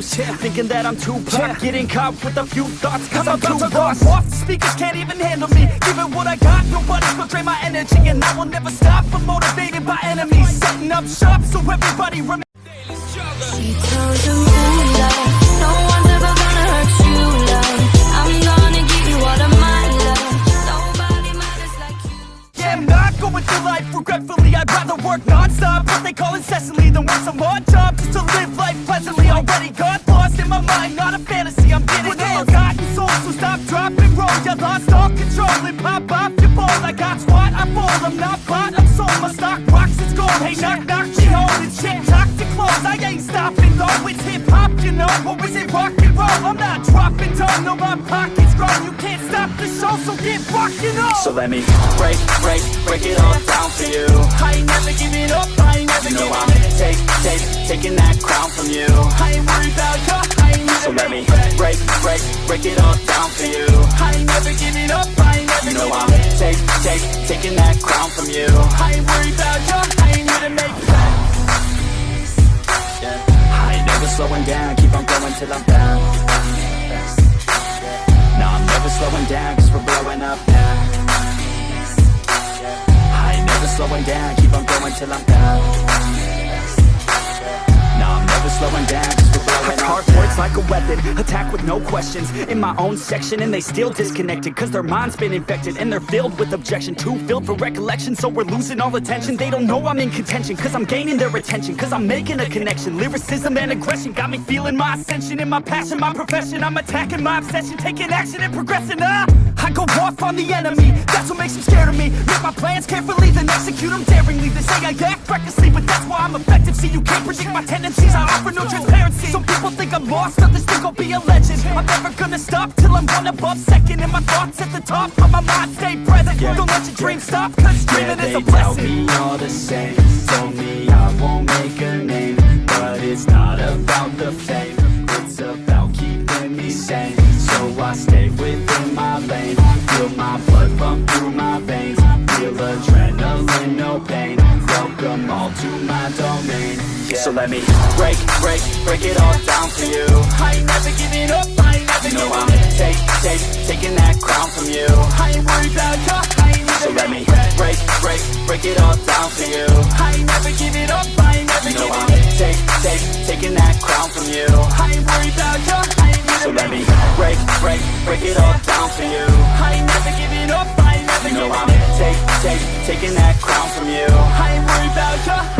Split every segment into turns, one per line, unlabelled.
loose Thinking that I'm too pop. Getting caught with a few thoughts Cause I'm too lost off Speakers can't even handle me. Giving what I got Nobody's gonna drain my energy. And I will never stop I'm motivated by enemies. Setting up shop So everybody remember
She tells the moonlight, no one's ever gonna hurt you, love. I'm gonna give you all of my love. Nobody matters like you.
Yeah, I'm not going through life regretfully. I'd rather work non-stop What they call incessantly Than work some odd job Just to live pleasantly Already got lost in my mind Not a fantasy, I'm getting With a forgotten soul So stop, drop, and roll. You lost all control And pop off your ball. I got squat, I fall I'm not So
let me break, break, break it all down for you.
I ain't never giving up, I ain't never
You know I'm take, take, taking that crown from you.
I ain't worried about you, I ain't never
So let me break, break, break it all down for you.
I ain't never giving up, I ain't never
You know I'm take, take, taking that crown from you.
I ain't worried about you, I ain't here to make
yeah. I ain't never slowing down, keep on going till I'm down. I'm never slowing down, cause we're blowing up now slowing down, keep on going till I'm down No, I'm never slowing down, cause we're blowing
like a weapon, attack with no questions. In my own section and they still disconnected Cause their mind's been infected and they're filled with objection. Too filled for recollection so we're losing all attention. They don't know I'm in contention cause I'm gaining their attention Cause I'm making a connection, lyricism and aggression Got me feeling my ascension. In my passion, my profession I'm attacking my obsession, taking action and progressing. Ah! I go off on the enemy, that's what makes them scared of me. Make my plans carefully, then execute them daringly. They say I act recklessly, but that's why I'm effective See, you can't predict my tendencies, I offer no transparency. Some people think I'm lost, others think I'll be a legend. I'm never gonna stop till I'm one above second. And my thoughts at the top, of my mind stay present. Don't let your dreams stop, cause
Yeah,
dreaming is
they
a
tell
blessing.
me all the same. Told me I won't make a name But it's not about the fame my domain yeah. So let me break, break, break it all down for you
I ain't never giving up, I ain't never
You know I'm
up
take, take, taking that crown from you
I ain't worried about you, I ain't never
So let me break, break, break it all down for you
I ain't never giving up, I ain't never
You know I'm
up
take, take, taking that crown from you
I ain't worried about you, I ain't here
So let me break, break, break it all down for you
I ain't never giving up, I ain't never
You know I'm
up
take, take, taking that crown from you
I ain't worried about you, I ain't here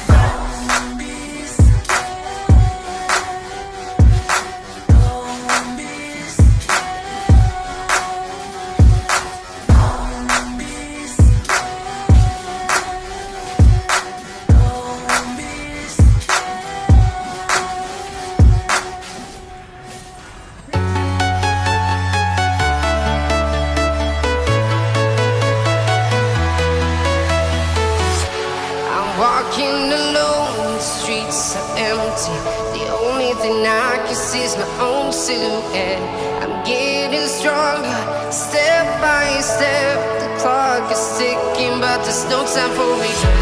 only I can see is my own silhouette. I'm getting stronger, step by step. The clock is ticking, but there's no time for regret.